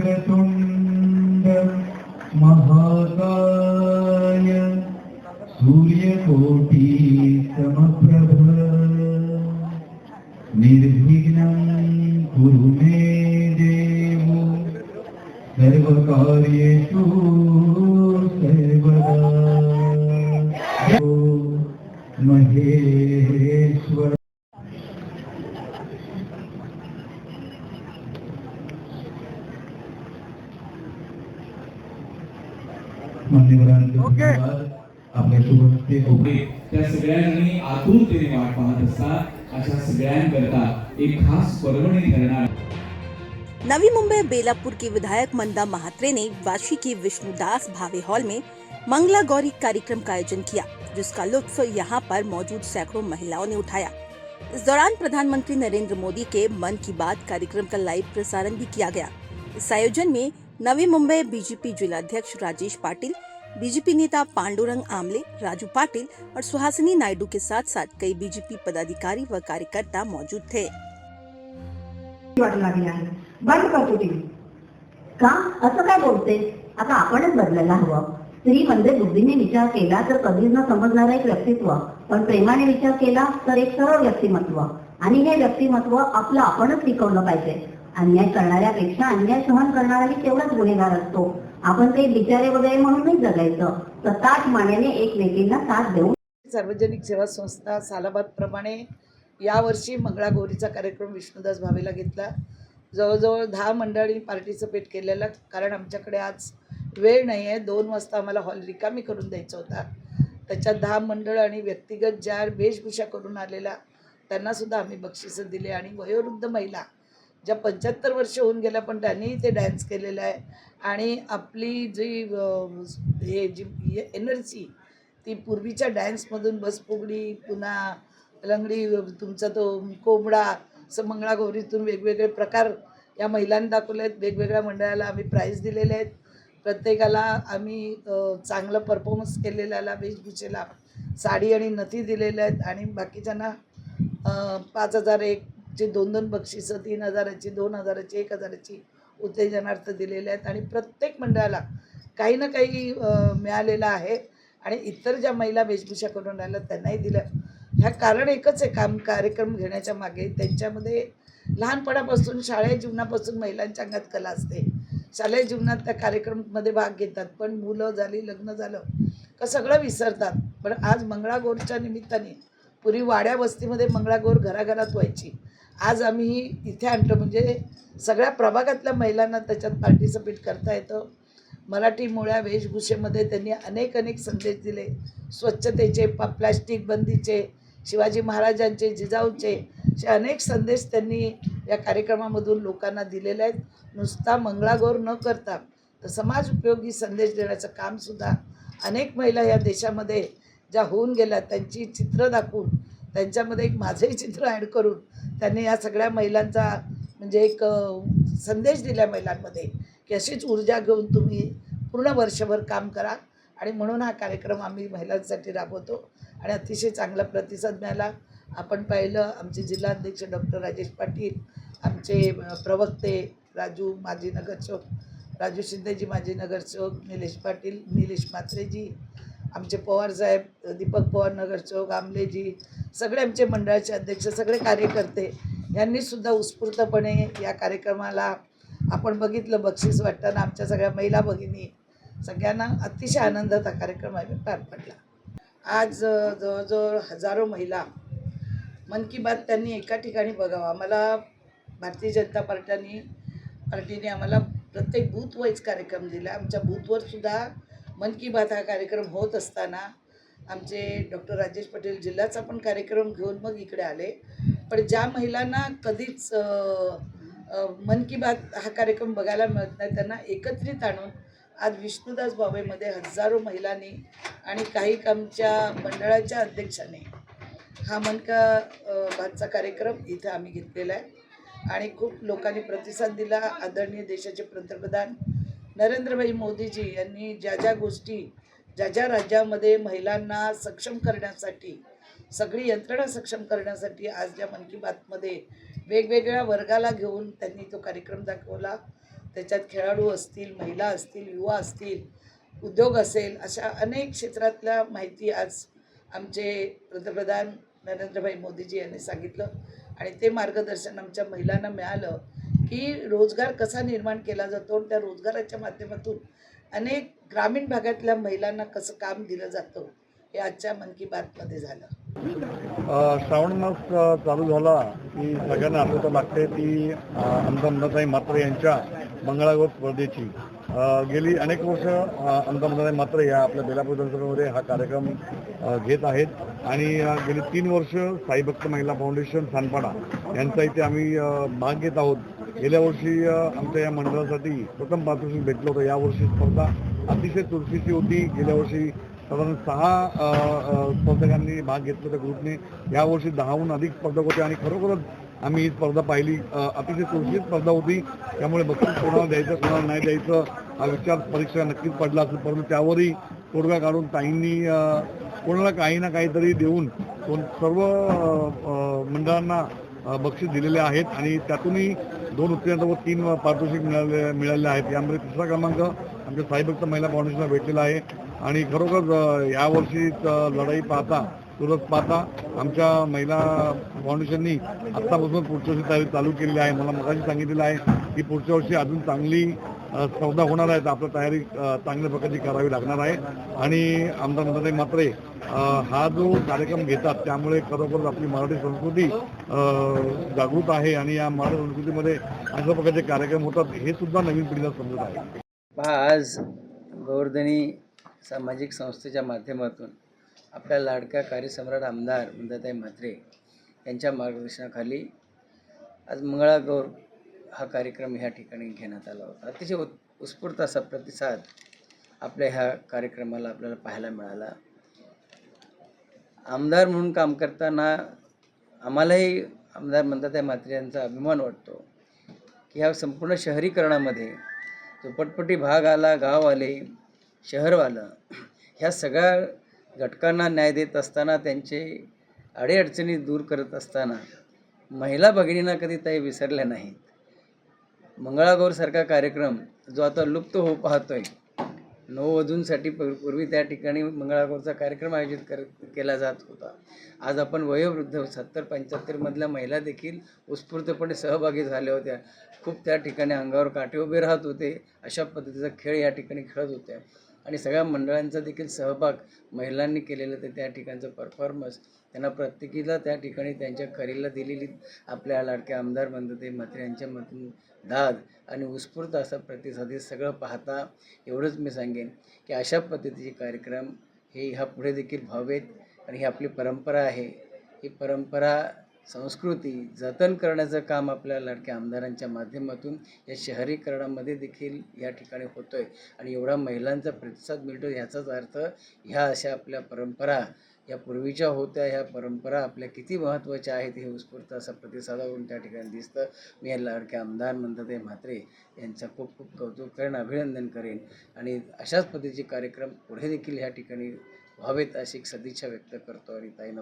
वक्रतुण्ड महाकाय सूर्यकोटि समप्रभ। निर्विघ्नं कुरु मे देव सर्वकार्य मान्यवरांचे धन्यवाद। आपल्यासोबत ते उभे त्या सगळ्यांनी आतुरतेने वाट पाहत असतात अशा सगळ्यांकरता एक खास पर्वणी ठरणार नवी मुंबई बेलापुर के विधायक मंदा महात्रे ने वाशी के विष्णुदास भावे हॉल में मंगला गौरी कार्यक्रम का आयोजन किया जिसका लुत्फ यहाँ पर मौजूद सैकड़ों महिलाओं ने उठाया। इस दौरान प्रधानमंत्री नरेंद्र मोदी के मन की बात कार्यक्रम का लाइव प्रसारण भी किया गया। इस आयोजन में नवी मुंबई बीजेपी जिलाध्यक्ष राजेश पाटिल बीजेपी नेता पांडुरंग आमले राजू पाटिल और सुहासिनी नायडू के साथ साथ कई बीजेपी पदाधिकारी व कार्यकर्ता मौजूद थे। बंद करतो टीव्ही. का? असं काय बोलते? आता आपणच बदलायला हवं. स्त्री म्हणजे बुद्धीने विचार केला तर कधीच न समजणारं एक व्यक्तित्व. पण प्रेमाने विचार केला तर एक सरळ व्यक्तिमत्व. आणि हे व्यक्तिमत्व आपलं आपणच टिकवलं पाहिजे. अन्याय करणाऱ्यापेक्षा अन्याय सहन करणाराही तेवढाच गुन्हेगार असतो. आपण ते बिचारे वगैरे म्हणून नाही जगायचं. तर ताट मानेने एकमेकींना साथ देऊन सार्वजनिक सेवा संस्था सालाबादप्रमाणे यावर्षी मंगळागौरीचा कार्यक्रम विष्णुदास भावेला घेतला. जवळजवळ दहा मंडळी पार्टिसिपेट केलेला कारण आमच्याकडे आज वेळ नाही आहे दोन वाजता आम्हाला हॉल रिकामी करून द्यायचा होता. त्याच्यात दहा मंडळ आणि व्यक्तिगत ज्या वेशभूषा करून आलेल्या त्यांनासुद्धा आम्ही बक्षिसं दिले आणि वयोवृद्ध महिला ज्या पंच्याहत्तर वर्ष होऊन गेल्या पण त्यांनीही ते डान्स केलेलं आहे. आणि आपली जी हे जी एनर्जी ती पूर्वीच्या डॅन्समधून बसफुगडी पुन्हा लंगडी तुमचा तो कोंबडा असं मंगळागौरीतून वेगवेगळे प्रकार या महिलांनी दाखवले आहेत. वेगवेगळ्या मंडळाला आम्ही प्राईज दिलेले आहेत. प्रत्येकाला आम्ही चांगलं परफॉर्मन्स केलेल्याला वेशभूषेला साडी आणि नथी दिलेल्या आहेत. आणि बाकीच्यांना पाच हजार एक जे दोन दोन बक्षिसं तीन हजाराची दोन हजाराची एक हजाराची उत्तेजनार्थ दिलेले आहेत. आणि प्रत्येक मंडळाला काही ना काही मिळालेलं आहे. आणि इतर ज्या महिला वेशभूषा करून राहिल्या त्यांनाही दिलं. ह्या कारण एकच आहे काम कार्यक्रम घेण्याच्या मागे. त्यांच्यामध्ये लहानपणापासून शाळेय जीवनापासून महिलांच्या अंगात कला असते. शालेय जीवनात त्या कार्यक्रममध्ये भाग घेतात. पण मुलं झाली लग्न झालं का सगळं विसरतात. पण आज मंगळागौरच्या निमित्ताने पूर्वी वाड्या वस्तीमध्ये मंगळागौर घराघरात व्हायची. आज आम्ही इथे आणतो म्हणजे सगळ्या प्रभागातल्या महिलांना त्याच्यात पार्टिसिपेट करता येतं. मराठी मुळ्या वेशभूषेमध्ये त्यांनी अनेक अनेक संदेश दिले. स्वच्छतेचे प प्लॅस्टिक बंदीचे शिवाजी महाराजांचे जिजाऊचे असे अनेक संदेश त्यांनी या कार्यक्रमामधून लोकांना दिलेले आहेत. नुसता मंगळागौर न करता तर समाज उपयोगी संदेश देण्याचं कामसुद्धा अनेक महिला या देशामध्ये ज्या होऊन गेल्या त्यांची चित्र दाखवून त्यांच्यामध्ये एक माझंही चित्र ॲड करून त्यांनी या सगळ्या महिलांचा म्हणजे एक संदेश दिला महिलांमध्ये की अशीच ऊर्जा घेऊन तुम्ही पूर्ण वर्षभर काम करा. आणि म्हणून हा कार्यक्रम आम्ही महिलांसाठी राबवतो. आणि अतिशय चांगला प्रतिसाद मिळाला. आपण पाहिलं आमचे जिल्हाध्यक्ष डॉक्टर राजेश पाटील आमचे प्रवक्ते राजू माजी नगरसेवक राजू शिंदेजी माजी नगरसेवक निलेश पाटील निलेश म्हात्रेजी आमचे पवार साहेब दीपक पवार नगरसेवक आमलेजी सगळे आमचे मंडळाचे अध्यक्ष सगळे कार्यकर्ते यांनीसुद्धा उत्स्फूर्तपणे या कार्यक्रमाला आपण बघितलं बक्षीस वाटताना आमच्या सगळ्या महिला भगिनी सगळ्यांना अतिशय आनंदात हा कार्यक्रम आम्ही पार पडला. आज जवळजवळ हजारो महिला मन की बात त्यांनी एका ठिकाणी बघावा. आम्हाला भारतीय जनता पार्ट्यांनी पार्टीने आम्हाला प्रत्येक बूथ वाईज कार्यक्रम दिला. आमच्या बूथवर सुद्धा मन की बात हा कार्यक्रम होत असताना आमचे डॉक्टर राजेश पटेल जिल्ह्याचा पण कार्यक्रम घेऊन मग इकडे आले. पण ज्या महिलांना कधीच मन की बात हा कार्यक्रम बघायला मिळत नाही त्यांना एकत्रित आणून आज विष्णुदास बाबेमध्ये हजारो महिलांनी आणि काही आमच्या मंडळाच्या अध्यक्षाने हा मन का बातचा कार्यक्रम इथं आम्ही घेतलेला आहे. आणि खूप लोकांनी प्रतिसाद दिला. आदरणीय देशाचे पंतप्रधान नरेंद्रभाई मोदीजी यांनी ज्या ज्या गोष्टी ज्या ज्या राज्यामध्ये महिलांना सक्षम करण्यासाठी सगळी यंत्रणा सक्षम करण्यासाठी आज ज्या मन की बातमध्ये वेगवेगळ्या वर्गाला घेऊन त्यांनी तो कार्यक्रम दाखवला. त्याच्यात खेळाडू असतील महिला असतील युवा असतील उद्योग असेल अशा अनेक क्षेत्रातल्या माहिती आज आमचे पंतप्रधान नरेंद्रभाई मोदीजी यांनी सांगितलं. आणि ते मार्गदर्शन आमच्या महिलांना मिळालं. की रोजगार कसा निर्माण केला जातो आणि त्या रोजगाराच्या माध्यमातून अनेक ग्रामीण भागातल्या महिलांना कसं काम दिलं जातं हे आजच्या मन की बातमध्ये झालं. श्रावण मास चालू झाला की सगळ्यांना आठवतं लागते ती आमदार अंबाताई यांच्या मंगळागौर स्पर्धेची. गेली अनेक वर्ष अ, आमदार अंबाताई या आपल्या बेलापूर विधानसभेमध्ये हा कार्यक्रम घेत आहेत. आणि गेली तीन वर्ष साईभक्त महिला फाउंडेशन सानपाडा यांचा इथे आम्ही भाग घेत आहोत. गेल्या वर्षी आमच्या या मंडळासाठी प्रथम पारितोषिक भेटलं होतं. यावर्षी स्पर्धा अतिशय चुरशीची होती. गेल्या वर्षी साधारण सहा स्पर्धकांनी भाग घेतला त्या ग्रुपने. यावर्षी दहाहून अधिक स्पर्धक होते आणि खरोखरच आम्ही ही स्पर्धा पाहिली. अतिशय चुरशी स्पर्धा होती. त्यामुळे बक्षीस कोणाला द्यायचं कोणाला नाही द्यायचं हा विचार परीक्षा नक्कीच पडला असेल. परंतु त्यावरही तोडगा काढून ताईंनी कोणाला काही ना काहीतरी देऊन कोण सर्व मंडळांना बक्षीस दिलेले आहेत. आणि त्यातूनही दोन उत्तीर्ण व तीन पारितोषिक मिळाले मिळालेले आहेत. यामध्ये तिसरा क्रमांक आमच्या साईभक्त महिला फाउंडेशनला भेटलेला आहे. आणि खरोखर यावर्षी लढाई पाहता तुरंत पाहता आमच्या महिला फाउंडेशननी आत्तापासून पुढच्या वर्षी तयारी चालू केलेली आहे. मला मगाशी सांगितलेलं आहे की पुढच्या वर्षी अजून चांगली स्पर्धा होणार आहे तर आपल्या तयारी चांगल्या प्रकारची करावी लागणार आहे. आणि आमदार नंदनताई मात्रे हा जो कार्यक्रम घेतात त्यामुळे खरोखरच आपली मराठी संस्कृती जागृत आहे आणि या मराठी संस्कृतीमध्ये अशा प्रकारचे कार्यक्रम होतात हे सुद्धा नवीन पिढीला समजत आहे. आज गोवर्धनी सामाजिक संस्थेच्या माध्यमातून आपल्या लाडक्या कार्यसम्राट आमदार मंदाताई म्हात्रे यांच्या मार्गदर्शनाखाली आज मंगळागौर हा कार्यक्रम ह्या ठिकाणी घेण्यात आला होता. अतिशय उत् उत्स्फूर्त असा प्रतिसाद आपल्या ह्या कार्यक्रमाला आपल्याला पाहायला मिळाला. आमदार म्हणून काम करताना आम्हालाही आमदार म्हणतात म्हात्रे यांचा अभिमान वाटतो की ह्या संपूर्ण शहरीकरणामध्ये झोपटपट्टी भाग आला गाव आले शहरवालं ह्या सगळ्या घटकांना न्याय देत असताना त्यांचे अडीअडचणी दूर करत असताना महिला भगिनींना कधी ताई विसरल्या नाहीत? मंगळागौरसारखा कार्यक्रम जो आता लुप्त होऊ पाहतोय. नववधूंसाठी पूर- पूर्वी त्या ठिकाणी मंगळागौरचा कार्यक्रम आयोजित कर केला जात होता. आज आपण वयोवृद्ध सत्तर पंच्याहत्तरमधल्या महिला देखील उत्स्फूर्तपणे सहभागी झाल्या होत्या. खूप त्या ठिकाणी अंगावर काटे उभे राहत होते. अशा पद्धतीचा खेळ या ठिकाणी खेळत होत्या. आणि सगळ्या मंडळांचा देखील सहभाग महिलांनी केलेलं ते त्या ठिकाणचं परफॉर्मन्स त्यांना प्रत्येकीला त्या ठिकाणी त्यांच्या खरीला दिलेली आपल्या लाडक्या आमदार मंदते ते यांच्या मधून दाद आणि उत्स्फूर्त असा प्रतिसाद हे सगळं पाहता एवढंच मी सांगेन की अशा पद्धतीचे कार्यक्रम हे ह्या पुढे देखील व्हावेत आणि ही आपली परंपरा आहे. ही परंपरा संस्कृती जतन करण्याचं काम आपल्या लाडक्या आमदारांच्या माध्यमातून या शहरीकरणामध्ये देखील या ठिकाणी होतो आहे आणि एवढा महिलांचा प्रतिसाद मिळतो ह्याचाच अर्थ ह्या अशा आपल्या परंपरा या पूर्वीच्या होत्या ह्या परंपरा आपल्या किती महत्त्वाच्या आहेत हे उत्स्फूर्त असा प्रतिसादावरून त्या ठिकाणी दिसतं. मी या लाडक्या आमदार म्हणतात म्हात्रे यांचं खूप खूप कौतुक करेन अभिनंदन करेन आणि अशाच पद्धतीचे कार्यक्रम पुढे देखील ह्या ठिकाणी व्हावेत अशी एक सदिच्छा व्यक्त करतो आणि ताईनं